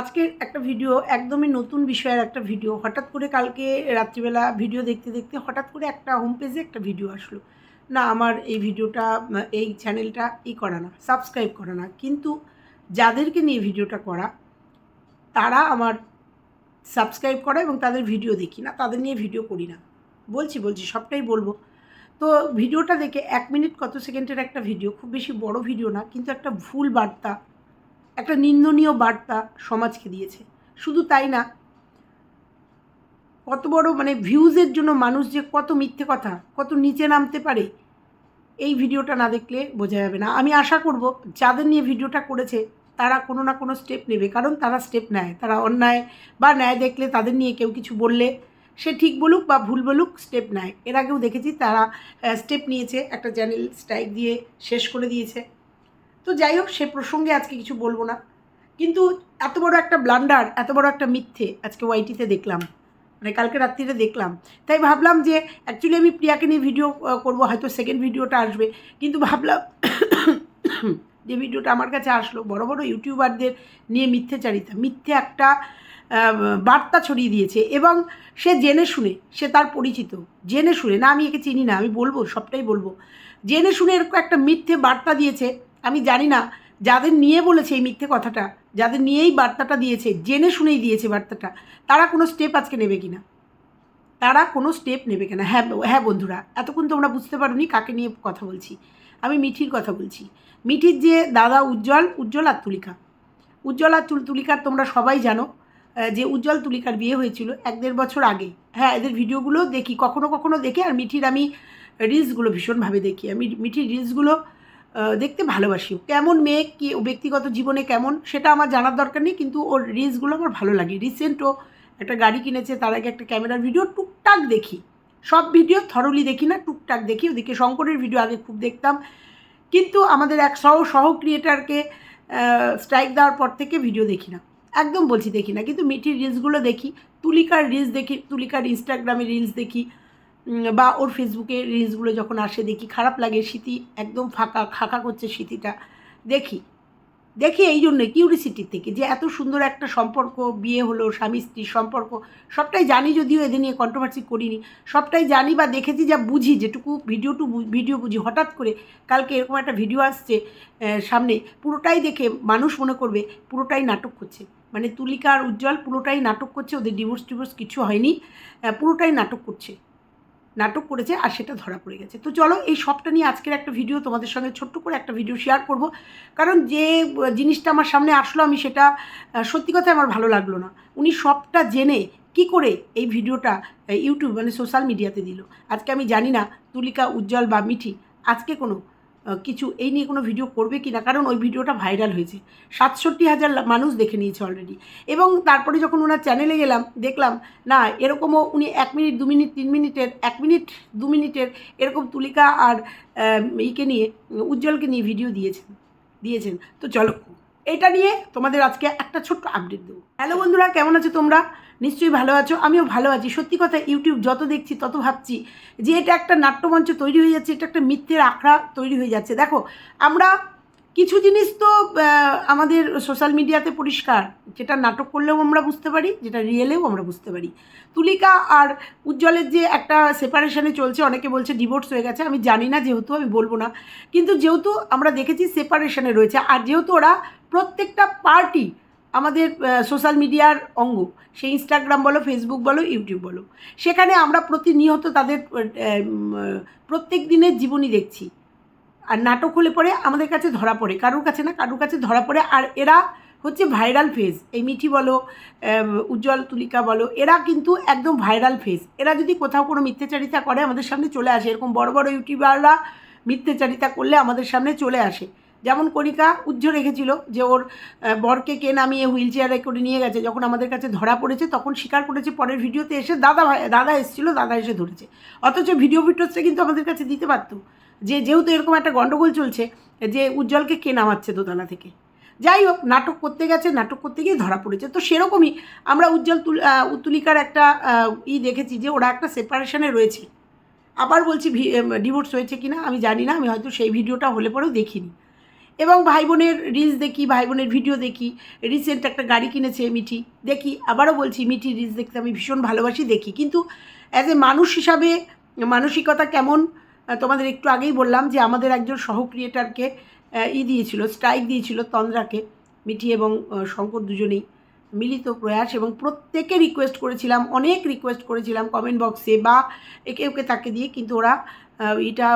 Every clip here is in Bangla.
আজকে একটা ভিডিও একদমই নতুন বিষয়ের একটা ভিডিও হঠাৎ করে কালকে রাত্রিবেলা ভিডিও দেখতে দেখতে হঠাৎ করে একটা হোম পেজে একটা ভিডিও আসলো। না, আমার এই ভিডিওটা এই চ্যানেলটা ই করা না সাবস্ক্রাইব করা না। কিন্তু যাদেরকে নিয়ে ভিডিওটা করা, তারা আমার সাবস্ক্রাইব করা এবং তাদের ভিডিও দেখি না, তাদের নিয়ে ভিডিও করি না। বলছি বলছি, সবটাই বলব। তো ভিডিওটা দেখে এক মিনিট কত সেকেন্ডের একটা ভিডিও খুব বেশি বড় ভিডিও না, কিন্তু একটা ভুল বার্তা। একটা নিন্দনীয় বার্তা সমাজকে দিয়েছে। শুধু তাই না, কত বড় মানে ভিউজের জন্য মানুষ যে কত মিথ্যে কথা, কত নিচে নামতে পারে, এই ভিডিওটা না দেখলে বোঝা যাবে না। আমি আশা করব যাদের নিয়ে ভিডিওটা করেছে, তারা কোনো না কোনো স্টেপ নেবে। কারণ তারা স্টেপ নেয়, তারা অন্যায় বা ন্যায় দেখলে তাদের নিয়ে কেউ কিছু বললে সে ঠিক বলুক বা ভুল বলুক স্টেপ নেয়। এর আগেও দেখেছি তারা স্টেপ নিয়েছে, একটা চ্যানেল স্ট্রাইক দিয়ে শেষ করে দিয়েছে। তো যাই হোক, সে প্রসঙ্গে আজকে কিছু বলব না। কিন্তু এত বড় একটা ব্লান্ডার এত বড় একটা মিথ্যে আজকে ওয়াইটিতে দেখলাম। মানে কালকে রাত্রিরে দেখলাম। তাই ভাবলাম যে অ্যাকচুয়ালি আমি প্রিয়াকে নিয়ে ভিডিও করব, হয়তো সেকেন্ড ভিডিওটা আসবে। কিন্তু ভাবলাম যে ভিডিওটা আমার কাছে আসলো, বড় বড় ইউটিউবারদের নিয়ে মিথ্যেচারিতা মিথ্যে একটা বার্তা ছড়িয়ে দিয়েছে। এবং সে জেনে শুনে, সে তার পরিচিত, জেনে শুনে, না আমি একে চিনি না, আমি বলব, সবটাই বলব। জেনে শুনে এরকম একটা মিথ্যে বার্তা দিয়েছে আমি জানি না, যাদের নিয়ে বলেছে এই মিথ্যে কথাটা, যাদের নিয়েই বার্তাটা দিয়েছে, জেনে শুনেই দিয়েছে বার্তাটা, তারা কোনো স্টেপ আজকে নেবে কি না তারা কোনো স্টেপ নেবে কিনা? হ্যাঁ হ্যাঁ বন্ধুরা, এতক্ষণ তোমরা বুঝতে পারোনি কাকে নিয়ে কথা বলছি। আমি মিঠির কথা বলছি। মিঠির যে দাদা উজ্জ্বল উজ্জ্বল আর তুলিকা। উজ্জ্বল আর তুল, তুলিকার তোমরা সবাই জানো যে উজ্জ্বল তুলিকার বিয়ে হয়েছিল এক দেড় বছর আগে। হ্যাঁ এদের ভিডিওগুলো দেখি, কখনো কখনো দেখি, আর মিঠির আমি রিলসগুলো ভীষণভাবে দেখি। আমি মিঠির রিলসগুলো দেখতে ভালোবাসি কেমন মেয়ে, কি ব্যক্তিগত জীবনে কেমন, সেটা আমার জানার দরকার নেই, কিন্তু ওর রিলসগুলো আমার ভালো লাগে। রিসেন্ট ও একটা গাড়ি কিনেছে, তার আগে একটা ক্যামেরার ভিডিও টুকটাক দেখি। সব ভিডিও থরলি দেখি না, টুকটাক দেখি। ওদিকে শঙ্করের ভিডিও আগে খুব দেখতাম। কিন্তু আমাদের এক সহ সহ ক্রিয়েটারকে স্ট্রাইক দেওয়ার পর থেকে ভিডিও দেখি না। একদম বলছি দেখি না, কিন্তু মিঠির রিলসগুলো দেখি। তুলিকার রিলস দেখি, তুলিকার ইনস্টাগ্রামে রিলস দেখি। বা ওর ফেসবুকে রিলসগুলো যখন আসে, দেখি খারাপ লাগে, স্মৃতি একদম ফাঁকা, খাঁকা করছে স্মৃতিটা। দেখি দেখি এই জন্যে কিউরিসিটির থেকে যে এত সুন্দর একটা সম্পর্ক, বিয়ে হলো, স্বামী স্ত্রীর সম্পর্ক, সবটাই জানি যদিও এদের নিয়ে কন্ট্রোভার্সি করিনি। সবটাই জানি বা দেখেছি, যা বুঝি, যেটুকু ভিডিও টু ভিডিও বুঝি। হঠাৎ করে কালকে এরকম একটা ভিডিও আসছে সামনে, পুরোটাই দেখে মানুষ মনে করবে, পুরোটাই নাটক করছে। মানে তুলিকা আর উজ্জ্বল পুরোটাই নাটক করছে, ওদের ডিভোর্স টিভোর্স কিছু হয়নি পুরোটাই নাটক করছে। নাটক করেছে আর সেটা ধরা পড়ে গেছে। তো চলো এই সবটা নিয়ে আজকের একটা ভিডিও তোমাদের সঙ্গে ছোট্ট করে একটা ভিডিও শেয়ার করব। কারণ যে জিনিসটা আমার সামনে আসলো আমি সেটা সত্যি কথা আমার ভালো লাগল না। উনি সবটা জেনে কি করে এই ভিডিওটা ইউটিউব মানে সোশ্যাল মিডিয়াতে দিল। আজকে আমি জানি না, তুলিকা, উজ্জ্বল বা মিঠি, আজকে কোনো কিছু এই নিয়ে কোনো ভিডিও করবে কি না কারণ ওই ভিডিওটা ভাইরাল হয়েছে। সাতষট্টি হাজার মানুষ দেখে নিয়েছে অলরেডি এবং তারপরে যখন ওনার চ্যানেলে গেলাম, দেখলাম, না, এরকমও উনি এক মিনিট দু মিনিট তিন মিনিটের এক মিনিট দু মিনিটের এরকম তুলিকা আর ইকে নিয়ে, উজ্জ্বলকে নিয়ে ভিডিও দিয়েছেন দিয়েছেন। তো চলো, এটা নিয়ে তোমাদের আজকে একটা ছোট্ট আপডেট দেবো। হ্যালো বন্ধুরা, কেমন আছো তোমরা? নিশ্চয়ই ভালো আছো, আমিও ভালো আছি। সত্যি কথা ইউটিউব যত দেখছি তত ভাবছি যে এটা একটা নাট্যমঞ্চ তৈরি হয়ে যাচ্ছে, এটা একটা মিথ্যের আখড়া তৈরি হয়ে যাচ্ছে। দেখো, আমরা কিছু জিনিস তো আমাদের সোশ্যাল মিডিয়াতে পরিষ্কার। যেটা নাটক করলেও আমরা বুঝতে পারি, যেটা রিয়েলেও আমরা বুঝতে পারি। তুলিকা আর উজ্জ্বলের যে একটা সেপারেশনে চলছে, অনেকে বলছে ডিভোর্স হয়ে গেছে, আমি জানি না, যেহেতু আমি বলব না। কিন্তু যেহেতু আমরা দেখেছি সেপারেশনে রয়েছে, আর যেহেতু ওরা প্রত্যেকটা পার্টি আমাদের সোশ্যাল মিডিয়ার অঙ্গ। সে ইনস্টাগ্রাম বলো ফেসবুক বলো ইউটিউব বলো। সেখানে আমরা প্রতিনিয়ত তাদের প্রত্যেক দিনের জীবনী দেখছি। আর নাটক হলে পরে আমাদের কাছে ধরা পড়ে। কারোর কাছে না, কারোর কাছে ধরা পড়ে। আর এরা হচ্ছে ভাইরাল ফেজ এই মিঠি বলো উজ্জ্বল তুলিকা বলো, এরা কিন্তু একদম ভাইরাল ফেজ এরা যদি কোথাও কোনো মিথ্যাচারিতা করে, আমাদের সামনে চলে আসে। এরকম বড় বড় ইউটিউবাররা মিথ্যাচারিতা করলে আমাদের সামনে চলে আসে। যেমন কণিকা উজ্জ্ব রেখেছিল যে ওর বরকে কে নামিয়ে হুইল চেয়ারে করে নিয়ে গেছে। যখন আমাদের কাছে ধরা পড়েছে, তখন স্বীকার করেছে পরের ভিডিওতে এসে দাদা ভাই, দাদা এসেছিল, দাদা এসে ধরেছে। অথচ ভিডিও ভিডিওসটা কিন্তু আমাদের কাছে দিতে পারত। যে, যেহেতু এরকম একটা গণ্ডগোল চলছে, যে উজ্জ্বলকে কে নামাচ্ছে দোতলা থেকে? যাই হোক, নাটক করতে গেছে, নাটক করতে গিয়ে ধরা পড়েছে। তো সেরকমই আমরা উজ্জ্বল উত্তুলিকার একটা ই দেখেছি যে ওরা একটা সেপারেশনে রয়েছে। আবার বলছি ডিভোর্স হয়েছে কি না আমি জানি না, আমি হয়তো সেই ভিডিওটা হলে পরেও দেখিনি। এবং ভাই বোনের রিলস দেখি ভাই বোনের ভিডিও দেখি। রিসেন্ট একটা গাড়ি কিনেছে মিঠি, দেখি, আবারও বলছি, মিঠি রিলস দেখতে আমি ভীষণ ভালোবাসি, দেখি। কিন্তু অ্যাজ এ মানুষ হিসাবে মানসিকতা কেমন? তোমাদের একটু আগেই বললাম যে আমাদের একজন সহ ক্রিয়েটারকে ই দিয়েছিল স্ট্রাইক দিয়েছিল তন্দ্রাকে, মিঠি এবং শঙ্কর দুজনেই। মিলিত প্রয়াস এবং প্রত্যেকে রিকোয়েস্ট করেছিলাম, অনেক রিকোয়েস্ট করেছিলাম কমেন্ট বক্সে বা একে ওকে তাকে দিয়ে, কিন্তু ওরা এটা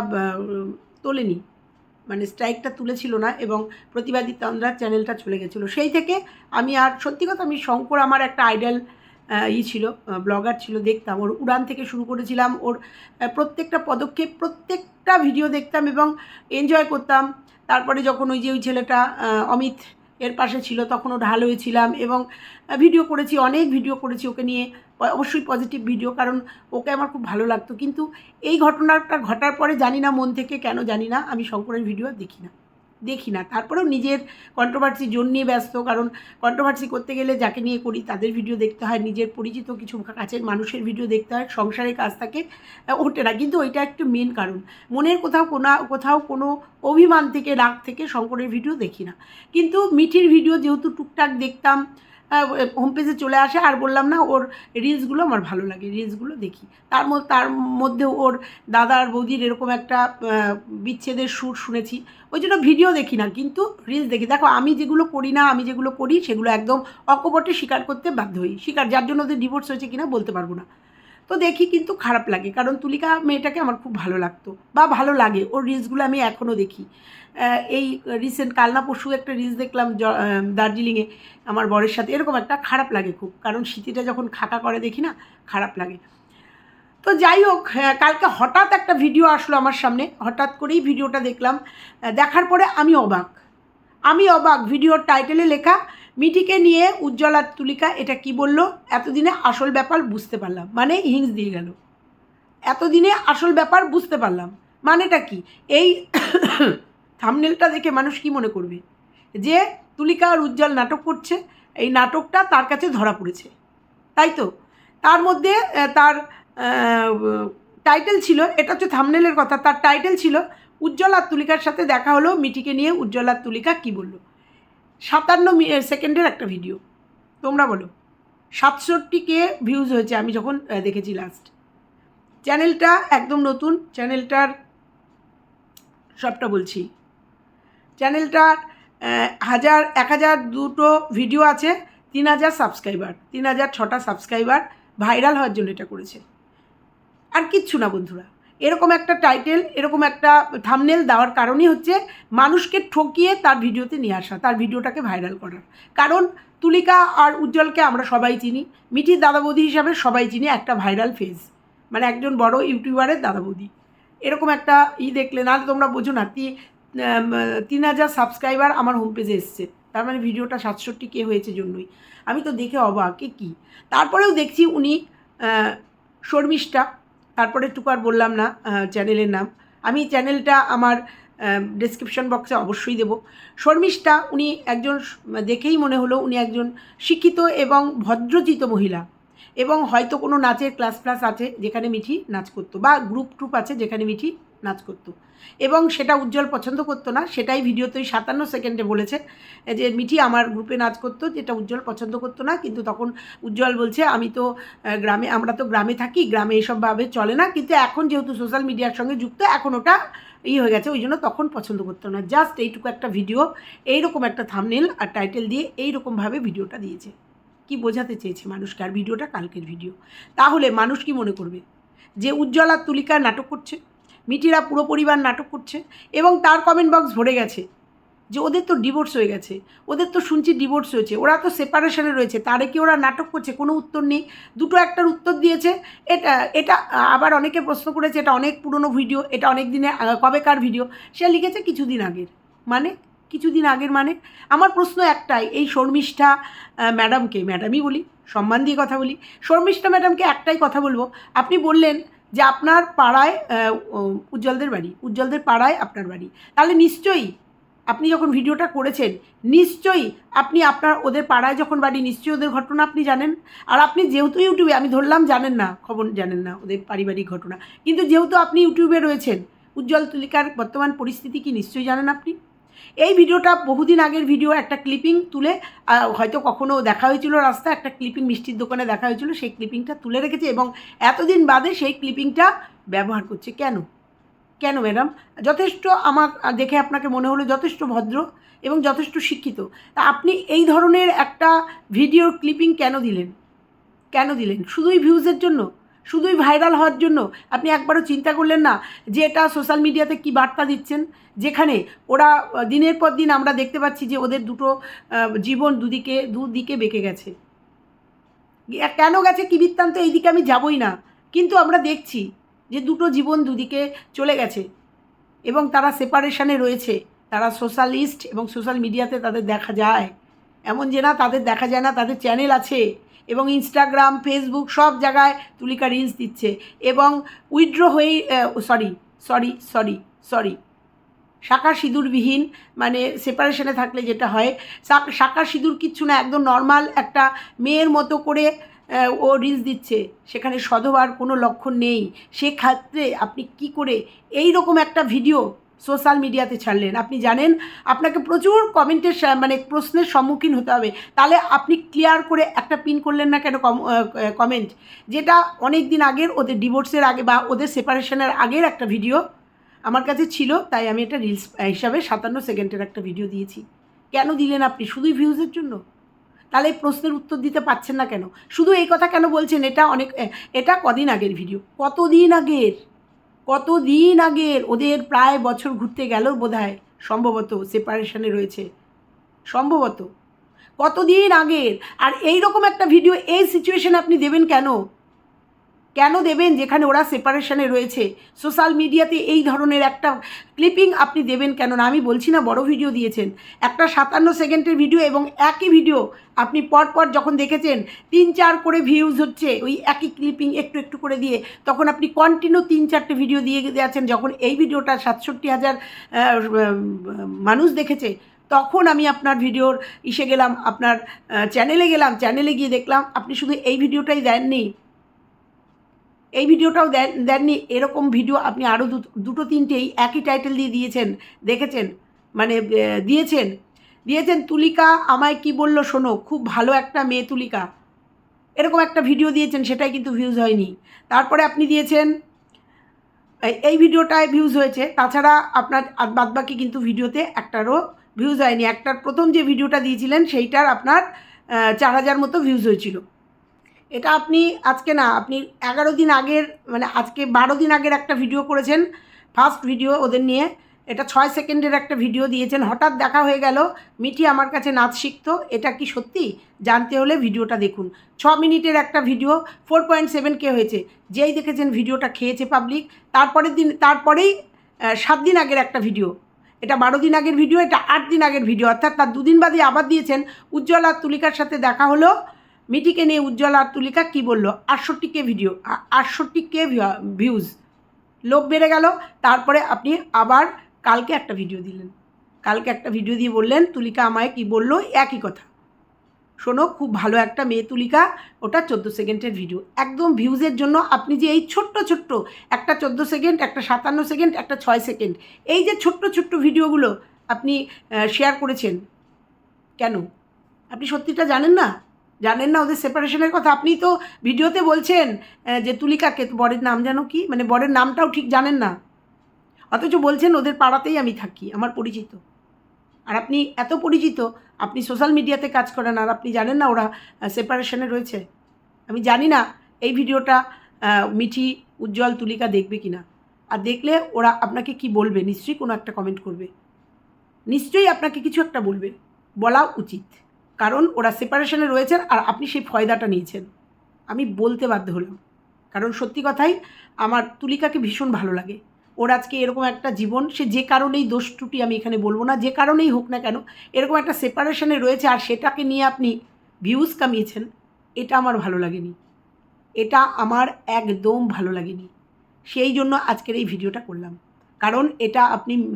তোলেনি। মানে স্ট্রাইকটা তুলেছিল না এবং প্রতিবাদী তন্দ্রার চ্যানেলটা চলে গেছিল। সেই থেকে আমি আর, সত্যি কথা আমি শঙ্কর আমার একটা আইডল ই ছিল ব্লগার ছিল, দেখতাম। ওর উড়ান থেকে শুরু করেছিলাম। ওর প্রত্যেকটা পদক্ষেপ, প্রত্যেকটা ভিডিও দেখতাম এবং এনজয় করতাম। তারপরে যখন ওই যে ওই ছেলেটা অমিত এর পাশে ছিল, তখনও ঢাল হয়েছিলাম এবং ভিডিও করেছি, অনেক ভিডিও করেছি ওকে নিয়ে অবশ্যই পজিটিভ ভিডিও কারণ ওকে আমার খুব ভালো লাগতো। কিন্তু এই ঘটনাটা ঘটার পরে জানি না মন থেকে কেন জানি না, আমি শঙ্করের ভিডিও দেখি না। দেখি না। তারপরেও নিজের কন্ট্রোভার্সি জোন নিয়ে ব্যস্ত, কারণ কন্ট্রোভার্সি করতে গেলে যাকে নিয়ে করি তাদের ভিডিও দেখতে হয়, নিজের পরিচিত কিছু কাছের মানুষের ভিডিও দেখতে হয়, সংসারের কাজ থাকে ওঠে না। কিন্তু ওইটা একটু মেন কারণ। মনের কোথাও কোনো কোথাও কোনো অভিমান থেকে, রাগ থেকে শঙ্করের ভিডিও দেখি না। কিন্তু মিঠির ভিডিও যেহেতু টুকটাক দেখতাম হোম পেজে চলে আসে আর বললাম না ওর রিলসগুলো আমার ভালো লাগে রিলসগুলো দেখি। তার মধ্যে তার মধ্যে ওর দাদার বৌদির এরকম একটা বিচ্ছেদের সুর শুনেছি। ওই জন্য ভিডিও দেখি না, কিন্তু রিলস দেখি। দেখো, আমি যেগুলো করি না, আমি যেগুলো করি, সেগুলো একদম অকপটে স্বীকার করতে বাধ্য হই। স্বীকার, যার জন্য ওদের ডিভোর্স হয়েছে কিনা বলতে পারব না। তো দেখি কিন্তু খারাপ লাগে। কারণ তুলিকা মেয়েটাকে আমার খুব ভালো লাগতো বা ভালো লাগে। ওর রিলসগুলো আমি এখনও দেখি। এই রিসেন্ট কাল না পরশু একটা রিলস দেখলাম দার্জিলিংয়ে আমার বরের সাথে। এরকম একটা খারাপ লাগে খুব। কারণ শীতিটা যখন খাকা করে দেখি না, খারাপ লাগে। তো যাই হোক কালকে হঠাৎ একটা ভিডিও আসলো আমার সামনে। হঠাৎ করেই ভিডিওটা দেখলাম। দেখার পরে আমি অবাক। আমি অবাক। ভিডিওর টাইটেলে লেখা মিটিকে নিয়ে উজ্জ্বলা তুলিকা এটা কি বলল? এতদিনে আসল ব্যাপার বুঝতে পারলাম। মানে হিংস দিয়ে গেল। এতদিনে আসল ব্যাপার বুঝতে পারলাম। মানেটা কি? এই থামনেলটা দেখে মানুষ কি মনে করবে? যে তুলিকা আর উজ্জ্বল নাটক করছে, এই নাটকটা তার কাছে ধরা পড়েছে। তাই তো? তার মধ্যে তার টাইটেল ছিল, এটা হচ্ছে থামনেলের কথা, তার টাইটেল ছিল উজ্জ্বল আর তুলিকার সাথে দেখা হলো মিটিকে নিয়ে উজ্জ্বল আর তুলিকা কী বলল? সাতান্ন সেকেন্ডের একটা ভিডিও তোমরা বলো সাতষট্টি কে ভিউজ হয়েছে, আমি যখন দেখেছি লাস্ট চ্যানেলটা একদম নতুন, চ্যানেলটার সবটা বলছি। চ্যানেলটার হাজার, এক হাজার দুটো ভিডিও আছে, তিন হাজার সাবস্ক্রাইবার তিন হাজার ছটা সাবস্ক্রাইবার ভাইরাল হওয়ার জন্য এটা করেছে। আর কিচ্ছু না বন্ধুরা। এরকম একটা টাইটেল এরকম একটা থামনেল দেওয়ার কারণই হচ্ছে মানুষকে ঠকিয়ে তার ভিডিওতে নিয়ে আসা, তার ভিডিওটাকে ভাইরাল করার কারণ তুলিকা আর উজ্জ্বলকে আমরা সবাই চিনি, মিঠির দাদা বৌদি হিসাবে সবাই চিনি একটা ভাইরাল ফেজ মানে একজন বড় ইউটিউবারের দাদা বৌদি এরকম একটা ই দেখলে না তোমরা বোঝো না তিন হাজার সাবস্ক্রাইবার আমার হোম পেজে এসছে। তার মানে ভিডিওটা সাতষট্টি কে হয়েছে জন্যই। আমি তো দেখে অবাক এ কী। তারপরেও দেখছি উনি শর্মিষ্ঠা তারপরে আর বললাম না চ্যানেলের নাম। আমি চ্যানেলটা আমার ডেসক্রিপশন বক্সে অবশ্যই দেব। শর্মিষ্ঠা, উনি একজন দেখেই মনে হলো উনি একজন শিক্ষিত এবং ভদ্রচিত মহিলা এবং হয়তো কোনো নাচের ক্লাস ফ্লাস আছে যেখানে মিঠি নাচ করতো বা গ্রুপ ট্রুপ আছে যেখানে মিঠি নাচ করতো। এবং সেটা উজ্জ্বল পছন্দ করতো না। সেটাই ভিডিওতে ওই সাতান্ন সেকেন্ডে বলেছে যে, মিঠি আমার গ্রুপে নাচ করতো, যেটা উজ্জ্বল পছন্দ করতো না। কিন্তু তখন উজ্জ্বল বলছে, আমি তো গ্রামে, আমরা তো গ্রামে থাকি, গ্রামে এসবভাবে চলে না। কিন্তু এখন যেহেতু সোশ্যাল মিডিয়ার সঙ্গে যুক্ত, এখন ওটা ই হয়ে গেছে। ওই জন্য তখন পছন্দ করতো না। জাস্ট এইটুকু একটা ভিডিও এইরকম একটা থামনেল আর টাইটেল দিয়ে এইরকমভাবে ভিডিওটা দিয়েছে। কি বোঝাতে চেয়েছে মানুষকে আর ভিডিওটা কালকের ভিডিও তাহলে মানুষ কি মনে করবে? যে উজ্জ্বল আর তুলিকা নাটক করছে? মিটিরা পুরো পরিবার নাটক করছে এবং তার কমেন্ট বক্স ভরে গেছে যে ওদের তো ডিভোর্স হয়ে গেছে, ওদের তো শুনছি ডিভোর্স হয়েছে, ওরা তো সেপারেশনে রয়েছে, তারে কি ওরা নাটক করছে? কোনো উত্তর নেই। দুটো একটার উত্তর দিয়েছে, এটা এটা আবার অনেকে প্রশ্ন করেছে, এটা অনেক পুরনো ভিডিও এটা অনেক দিনে কবেকার ভিডিও সে লিখেছে কিছুদিন আগের। মানে? কিছুদিন আগের মানে? আমার প্রশ্ন একটাই, এই শর্মিষ্ঠা ম্যাডামকে ম্যাডামই বলি, সম্মান দিয়ে কথা বলি, শর্মিষ্ঠা ম্যাডামকে একটাই কথা বলব। আপনি বললেন যে আপনার পাড়ায় উজ্জ্বলদের বাড়ি, উজ্জ্বলদের পাড়ায় আপনার বাড়ি। তাহলে নিশ্চয়ই আপনি যখন ভিডিওটা করেছেন, নিশ্চয়ই আপনি আপনার ওদের পাড়ায় যখন বাড়ি, নিশ্চয়ই ওদের ঘটনা আপনি জানেন। আর আপনি যেহেতু ইউটিউবে, আমি ধরলাম জানেন না, খবর জানেন না ওদের পারিবারিক ঘটনা। কিন্তু যেহেতু আপনি ইউটিউবে রয়েছেন, উজ্জ্বল তুলিকার বর্তমান পরিস্থিতি কি নিশ্চয়ই জানেন আপনি? এই ভিডিওটা বহুদিন আগের ভিডিও, একটা ক্লিপিং তুলে হয়তো কখনো দেখা হয়েছিল রাস্তা একটা ক্লিপিং মিষ্টির দোকানে দেখা হয়েছিল, সেই ক্লিপিংটা তুলে রেখেছে এবং এতদিন বাদে সেই ক্লিপিংটা ব্যবহার করছে। কেন? কেন ম্যাডাম যথেষ্ট আমার দেখে আপনাকে মনে হলো যথেষ্ট ভদ্র এবং যথেষ্ট শিক্ষিত। তা আপনি এই ধরনের একটা ভিডিও ক্লিপিং কেন দিলেন? কেন দিলেন? শুধুই ভিউজের জন্য? শুধুই ভাইরাল হওয়ার জন্য। আপনি একবারও চিন্তা করলেন না যে এটা সোশ্যাল মিডিয়াতে কি বার্তা দিচ্ছেন? যেখানে ওরা দিনের পর দিন আমরা দেখতে পাচ্ছি যে ওদের দুটো জীবন দুদিকে দুদিকে বেঁকে গেছে। কেন গেছে কি বৃত্তান্ত এইদিকে আমি যাবই না। কিন্তু আমরা দেখছি যে দুটো জীবন দুদিকে চলে গেছে এবং তারা সেপারেশানে রয়েছে। তারা সোশ্যালিস্ট এবং সোশ্যাল মিডিয়াতে তাদের দেখা যায়। এমন যে না তাদের দেখা যায় না, তাদের চ্যানেল আছে। এবং ইনস্টাগ্রাম ফেসবুক সব জায়গায় তুলিকা রিলস দিচ্ছে এবং উইথড্র হয়েই সরি সরি সরি সরি শাখা সিঁদুরবিহীন মানে সেপারেশনে থাকলে যেটা হয়, শাখা সিঁদুর কিচ্ছু না, একদম নর্মাল একটা মেয়ের মতো করে ও রিলস দিচ্ছে। সেখানে সধবার কোনো লক্ষণ নেই। সেক্ষেত্রে আপনি কি করে এই রকম একটা ভিডিও সোশ্যাল মিডিয়াতে ছাড়লেন। আপনি জানেন, আপনাকে প্রচুর কমেন্টের মানে প্রশ্নের সম্মুখীন হতে হবে। তাহলে আপনি ক্লিয়ার করে একটা পিন করলেন না কেন কমেন্ট? যেটা অনেক দিন আগের ওদের ডিভোর্সের আগে বা ওদের সেপারেশনের আগের একটা ভিডিও আমার কাছে ছিল, তাই আমি এটা রিলস হিসাবে সাতান্ন সেকেন্ডের একটা ভিডিও দিয়েছি। কেন দিলেন আপনি? শুধুই ভিউজের জন্য? তাহলে প্রশ্নের উত্তর দিতে পারছেন না কেন? শুধু এই কথা কেন বলছেন? এটা অনেক এটা কদিন আগের ভিডিও? কতদিন আগের? কতদিন আগের ওদের প্রায় বছর ঘুরতে গেল বোধহয়? সম্ভবত সেপারেশনে রয়েছে। সম্ভবত। কতদিন আগের? আর এই রকম একটা ভিডিও এই সিচুয়েশন আপনি দেবেন কেন? কেন দেবেন যেখানে ওরা সেপারেশনে রয়েছে? সোশ্যাল মিডিয়াতে এই ধরনের একটা ক্লিপিং আপনি দেবেন কেন না? আমি বলছি না, বড় ভিডিও দিয়েছেন। একটা সাতান্ন সেকেন্ডের ভিডিও এবং একই ভিডিও আপনি পরপর যখন দেখেছেন তিন চার করে ভিউজ হচ্ছে, ওই একই ক্লিপিং একটু একটু করে দিয়ে। তখন আপনি কন্টিনিউ তিন চারটে ভিডিও দিয়ে যাচ্ছেন, যখন এই ভিডিওটা সাতষট্টি হাজার মানুষ দেখেছে, তখন আমি আপনার ভিডিওর ইসে গেলাম, আপনার চ্যানেলে গেলাম চ্যানেলে গিয়ে দেখলাম, আপনি শুধু এই ভিডিওটাই দেননি। এই ভিডিওটাও দেন, দেননি, এরকম ভিডিও আপনি আরও দুটো তিনটেই একই টাইটেল দিয়ে দিয়েছেন, দেখেছেন? মানে দিয়েছেন। দিয়েছেন, তুলিকা আমায় কি বলল শোনো, খুব ভালো একটা মেয়ে তুলিকা। এরকম একটা ভিডিও দিয়েছেন, সেটাই কিন্তু ভিউজ হয়নি। তারপরে আপনি দিয়েছেন, এই- ভিডিওটায় ভিউজ হয়েছে। তাছাড়া আপনার বাদবাকি কিন্তু ভিডিওতে একটারও ভিউজ হয়নি। একটার প্রথম যে ভিডিওটা দিয়েছিলেন, সেইটার আপনার চার হাজার মতো ভিউজ হয়েছিল। এটা আপনি আজকে না, আপনি এগারো দিন আগের মানে আজকে বারো দিন আগের একটা ভিডিও করেছেন ফার্স্ট ভিডিও ওদের নিয়ে। এটা ছয় সেকেন্ডের একটা ভিডিও দিয়েছেন। হঠাৎ দেখা হয়ে গেল, মিঠি আমার কাছে নাচ শিখতো। এটা কি সত্যি? জানতে হলে ভিডিওটা দেখুন। ছ মিনিটের একটা ভিডিও ফোর পয়েন্ট সেভেন কে হয়েছে। যেই দেখেছেন ভিডিওটা খেয়েছে পাবলিক তারপরের দিন, তারপরেই সাত দিন আগের একটা ভিডিও এটা বারো দিন আগের ভিডিও এটা আট দিন আগের ভিডিও অর্থাৎ তার দুদিন বাদে আবার দিয়েছেন। উজ্জ্বল আর তুলিকার সাথে দেখা হলো। মিটিকে নিয়ে উজ্জ্বল আর তুলিকা কী বলল? আটষট্টি কে ভিডিও আটষট্টি কে ভিউজ লোভ বেড়ে গেল, তারপরে আপনি আবার কালকে একটা ভিডিও দিলেন। কালকে একটা ভিডিও দিয়ে বললেন, তুলিকা আমায় কি বলল? একই কথা। শোনো, খুব ভালো একটা মেয়ে তুলিকা, ওটা চোদ্দ সেকেন্ডের ভিডিও একদম ভিউজের জন্য আপনি যে এই ছোট্ট ছোট্ট, একটা চোদ্দ সেকেন্ড, একটা সাতান্ন সেকেন্ড, একটা ছয় সেকেন্ড, এই যে ছোট্ট ছোট্ট ভিডিওগুলো আপনি শেয়ার করেছেন, কেন? আপনি সত্যিটা জানেন না? জানেন না ওদের সেপারেশনের কথা? আপনি তো ভিডিওতে বলছেন যে তুলিকাকে, বরের নাম জানো কি? মানে বরের নামটাও ঠিক জানেন না। অথচ বলছেন ওদের পাড়াতেই আমি থাকি, আমার পরিচিত। আর আপনি এত পরিচিত, আপনি সোশ্যাল মিডিয়াতে কাজ করেন, আর আপনি জানেন না ওরা সেপারেশনে রয়েছে। আমি জানি না এই ভিডিওটা মিঠি, উজ্জ্বল, তুলিকা দেখবে কি না আর দেখলে ওরা আপনাকে কি বলবে? নিশ্চয়ই কোনো একটা কমেন্ট করবে। নিশ্চয়ই আপনাকে কিছু একটা বলবে। বলা উচিত। কারণ ওরা সেপারেশনে রয়েছেন আর আপনি সেই ফয়দাটা নিয়েছেন। আমি বলতে বাধ্য হলাম। কারণ সত্যি কথাই আমার তুলিকাকে ভীষণ ভালো লাগে। ওর আজকে এরকম একটা জীবন, সে যে কারণেই দোষ ত্রুটি আমি এখানে বলব না, যে কারণেই হোক না কেন, এরকম একটা সেপারেশনে রয়েছে আর সেটাকে নিয়ে আপনি ভিউজ কামিয়েছেন, এটা আমার ভালো লাগেনি। এটা আমার একদম ভালো লাগেনি। সেই জন্য আজকের এই ভিডিওটা করলাম। কারণ এটা আপনি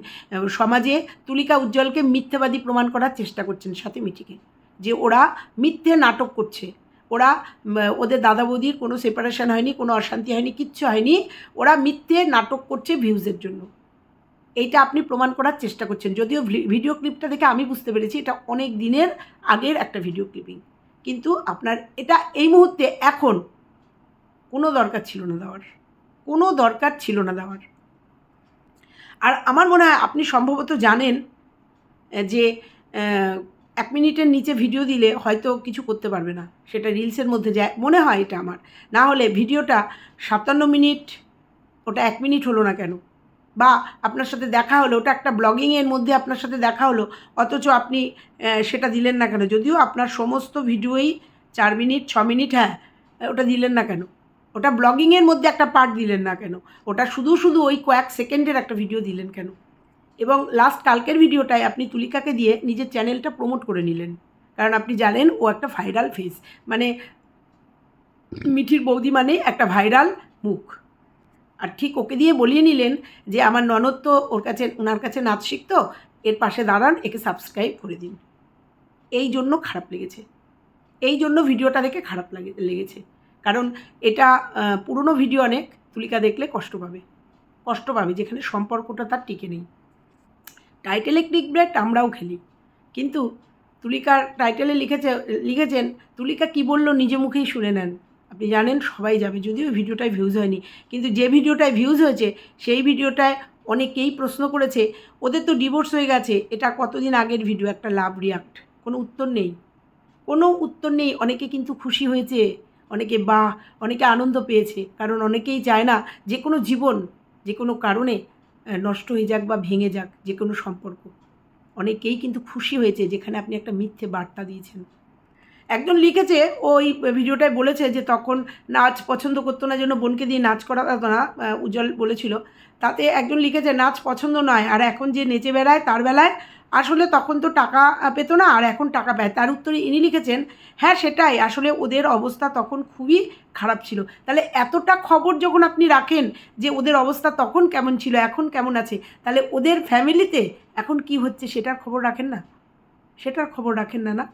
সমাজে তুলিকা উজ্জ্বলকে মিথ্যাবাদী প্রমাণ করার চেষ্টা করছেন সাথে মিঠিকে। যে ওরা মিথ্যে নাটক করছে। ওরা ওদের দাদা বৌদির কোনো সেপারেশন হয়নি, কোনো অশান্তি হয়নি, কিচ্ছু হয়নি। ওরা মিথ্যে নাটক করছে ভিউজের জন্য। এইটা আপনি প্রমাণ করার চেষ্টা করছেন। যদিও ভিডিও ক্লিপটা দেখে আমি বুঝতে পেরেছি, এটা অনেক দিনের আগের একটা ভিডিও ক্লিপিং কিন্তু আপনার, এটা এই মুহূর্তে এখন কোনো দরকার ছিল না দেওয়ার। কোনো দরকার ছিল না দেওয়ার। আর আমার মনে হয় আপনি সম্ভবত জানেন যে এক মিনিটের নিচে ভিডিও দিলে হয়তো কিছু করতে পারবে না। সেটা রিলসের মধ্যে যায়। মনে হয় এটা আমার। না হলে ভিডিওটা সাতান্ন মিনিট, ওটা এক মিনিট হলো না কেন? বা আপনার সাথে দেখা হলো, ওটা একটা ব্লগিংয়ের মধ্যে আপনার সাথে দেখা হলো, অথচ আপনি সেটা দিলেন না কেন? যদিও আপনার সমস্ত ভিডিওই চার মিনিট, ছ মিনিট হ্যাঁ ওটা দিলেন না কেন? ওটা ব্লগিংয়ের মধ্যে একটা পার্ট দিলেন না কেন? ওটা শুধু শুধু ওই কয়েক সেকেন্ডের একটা ভিডিও দিলেন কেন? এবং লাস্ট কালকের ভিডিওটায় আপনি তুলিকাকে দিয়ে নিজের চ্যানেলটা প্রমোট করে নিলেন। কারণ আপনি জানেন, ও একটা ভাইরাল ফেস মানে মিঠির বৌদি মানে একটা ভাইরাল মুখ। আর ঠিক ওকে দিয়ে বলিয়ে নিলেন যে, আমার ননদ তো ওর কাছে ওনার কাছে নাচ শিখতো, এর পাশে দাঁড়ান, একে সাবস্ক্রাইব করে দিন। এই জন্য খারাপ লেগেছে। এই জন্য ভিডিওটা দেখে খারাপ লাগে, লেগেছে। কারণ এটা পুরনো ভিডিও অনেক তুলিকা দেখলে কষ্ট পাবে। কষ্ট পাবে, যেখানে সম্পর্কটা তার টিকে নেই। টাইটেলে ক্লিক ব্রেড আমরাও খেলি। কিন্তু তুলিকার টাইটেলে লিখেছে, লিখেছেন, তুলিকা কি বলল নিজে মুখেই শুনে নেন। আপনি জানেন সবাই যাবে যদিও ভিডিওটায় ভিউজ হয়নি। কিন্তু যে ভিডিওটায় ভিউজ হয়েছে, সেই ভিডিওটায় অনেকেই প্রশ্ন করেছে, ওদের তো ডিভোর্স হয়ে গেছে, এটা কতদিন আগের ভিডিও একটা লাভ রিয়াক্ট কোনো উত্তর নেই। কোনো উত্তর নেই, অনেকে কিন্তু খুশি হয়েছে, অনেকে বাহ, অনেকে আনন্দ পেয়েছে। কারণ অনেকেই চায় না যে কোনো জীবন, যে কোনো কারণে নষ্ট হয়ে যাক বা ভেঙে যাক যে কোনো সম্পর্ক। অনেকেই কিন্তু খুশি হয়েছে যেখানে আপনি একটা মিথ্যে বার্তা দিয়েছেন। একজন লিখেছে, ওই ভিডিওটায় বলেছে যে তখন নাচ পছন্দ করতো না জন্য বোনকে দিয়ে নাচ করাতো না উজ্জ্বল বলেছিল। তাতে একজন লিখেছে, নাচ পছন্দ নয়। আর এখন যে নেচে বেড়ায়, তার বেলায় আসলে তখন তো টাকা পেতো না, আর এখন টাকা পায়। তার উত্তরে ইনি লিখেছেন হ্যাঁ সেটাই। আসলে ওদের অবস্থা তখন খুবই খারাপ ছিল। তাহলে এতটা খবর যখন আপনি রাখেন যে ওদের অবস্থা তখন কেমন ছিল, এখন কেমন আছে, তাহলে ওদের ফ্যামিলিতে এখন কি হচ্ছে সেটার খবর রাখেন না? সেটার খবর রাখেন না না?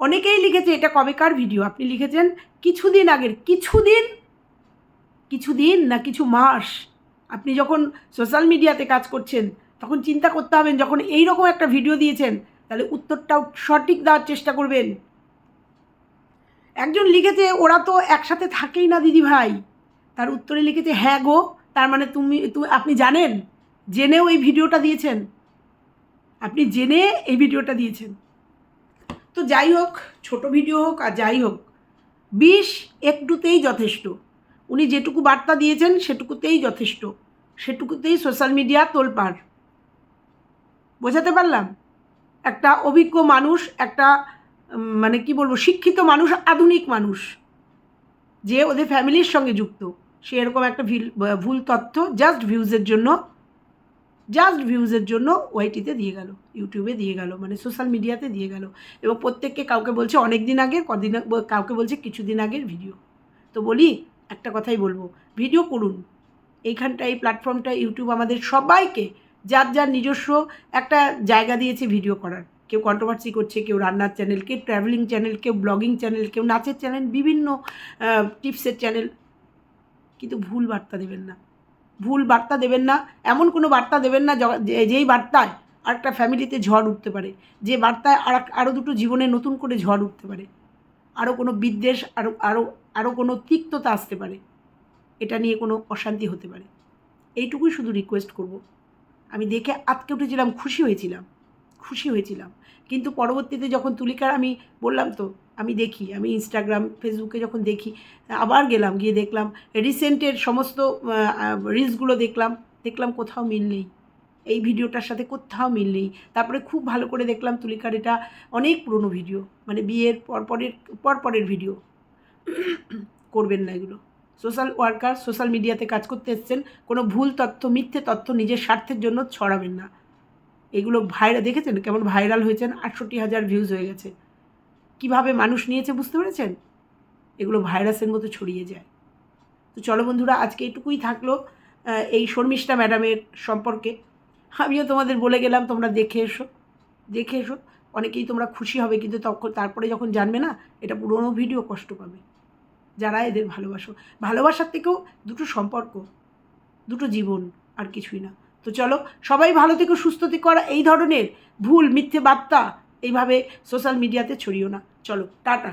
অনেকেই লিখেছে, এটা কবেকার ভিডিও। আপনি লিখেছেন, কিছুদিন আগের, কিছুদিন কিছুদিন না কিছু মাস আপনি যখন সোশ্যাল মিডিয়াতে কাজ করছেন, তখন চিন্তা করতে হবেন যখন এই রকম একটা ভিডিও দিয়েছেন, তাহলে উত্তরটাও সঠিক দেওয়ার চেষ্টা করবেন। একজন লিখেছে, ওরা তো একসাথে থাকেই না, দিদি ভাই। তার উত্তরে লিখেছে হ্যাঁ গো। তার মানে তুমি তুমি, আপনি জানেন? জেনেও এই ভিডিওটা দিয়েছেন। আপনি জেনে এই ভিডিওটা দিয়েছেন। তো যাই হোক, ছোট ভিডিও হোক আর যাই হোক, বিষ একটুতেই যথেষ্ট। উনি যেটুকু বার্তা দিয়েছেন সেটুকুতেই যথেষ্ট। সেটুকুতেই সোশ্যাল মিডিয়া তোলপাড়। বোঝাতে পারলাম? একটা অভিজ্ঞ মানুষ, একটা মানে কি বলব, শিক্ষিত মানুষ, আধুনিক মানুষ, যে ওদের ফ্যামিলির সঙ্গে যুক্ত। সে এরকম একটা ভিল- তথ্য জাস্ট ভিউজের জন্য জাস্ট ভিউজের জন্য ওয়াইটিতে দিয়ে গেল, ইউটিউবে দিয়ে গেল মানে সোশ্যাল মিডিয়াতে দিয়ে গেল। এবং প্রত্যেককে কাউকে বলছে অনেক দিন আগে, কদিন কাউকে বলছে কিছুদিন আগের ভিডিও। তো বলি একটা কথাই বলব ভিডিও করুন। এইখানটা এই প্ল্যাটফর্মটা ইউটিউব আমাদের সবাইকে যার যার নিজস্ব একটা জায়গা দিয়েছে ভিডিও করার। কেউ কন্ট্রোভার্সি করছে, কেউ রান্নার চ্যানেল কেউ ট্রাভেলিং চ্যানেল কেউ ব্লগিং চ্যানেল কেউ নাচের চ্যানেল বিভিন্ন টিপসের চ্যানেল কিন্তু ভুল বার্তা দেবেন না। ভুল বার্তা দেবেন না, এমন কোনো বার্তা দেবেন না যেই বার্তায় আর একটা ফ্যামিলিতে ঝড় উঠতে পারে। যে বার্তায় আর আরও দুটো জীবনে নতুন করে ঝড় উঠতে পারে। আরও কোনো বিদ্বেষ আরও আরও আরও কোনো তিক্ততা আসতে পারে। এটা নিয়ে কোনো অশান্তি হতে পারে। এইটুকুই শুধু রিকোয়েস্ট করব। আমি দেখে আটকে উঠেছিলাম, খুশি হয়েছিলাম খুশি হয়েছিলাম। কিন্তু পরবর্তীতে যখন তুলিকার আমি বললাম তো, আমি দেখি, আমি ইনস্টাগ্রাম ফেসবুকে যখন দেখি, আবার গেলাম, গিয়ে দেখলাম রিসেন্টের সমস্ত রিলসগুলো দেখলাম দেখলাম কোথাও মিল নেই। এই ভিডিওটার সাথে কোথাও মিল নেই। তারপরে খুব ভালো করে দেখলাম তুলিকার এটা অনেক পুরনো ভিডিও মানে বিয়ের পরপরের পরপরের ভিডিও। করবেন না এগুলো। সোশ্যাল ওয়ার্কার সোশ্যাল মিডিয়াতে কাজ করতে এসছেন, কোনো ভুল তথ্য, মিথ্যে তথ্য নিজের স্বার্থের জন্য ছড়াবেন না। এগুলো ভাইরাল দেখেছেন? কেমন ভাইরাল হয়েছেন? আটষট্টি হাজার ভিউজ হয়ে গেছে। কীভাবে মানুষ নিয়েছে বুঝতে পেরেছেন? এগুলো ভাইরাসের মতো ছড়িয়ে যায়। তো চলো বন্ধুরা, আজকে এইটুকুই থাকল এই শর্মিষ্ঠা ম্যাডামের সম্পর্কে। আমিও তোমাদের বলে গেলাম, তোমরা দেখে এসো দেখে এসো। অনেকেই তোমরা খুশি হবে, কিন্তু তখন, তারপরে যখন জানবে না, এটা পুরোনো ভিডিও কষ্ট পাবে। যারা এদের ভালোবাসো। ভালোবাসার থেকেও দুটো সম্পর্ক, দুটো জীবন, আর কিছুই না। তো চলো, সবাই ভালো থেকো, সুস্থ থেকে করা এই ধরনের ভুল, মিথ্যে বার্তা এইভাবে সোশ্যাল মিডিয়াতে ছড়িও না। চলো, টাটা।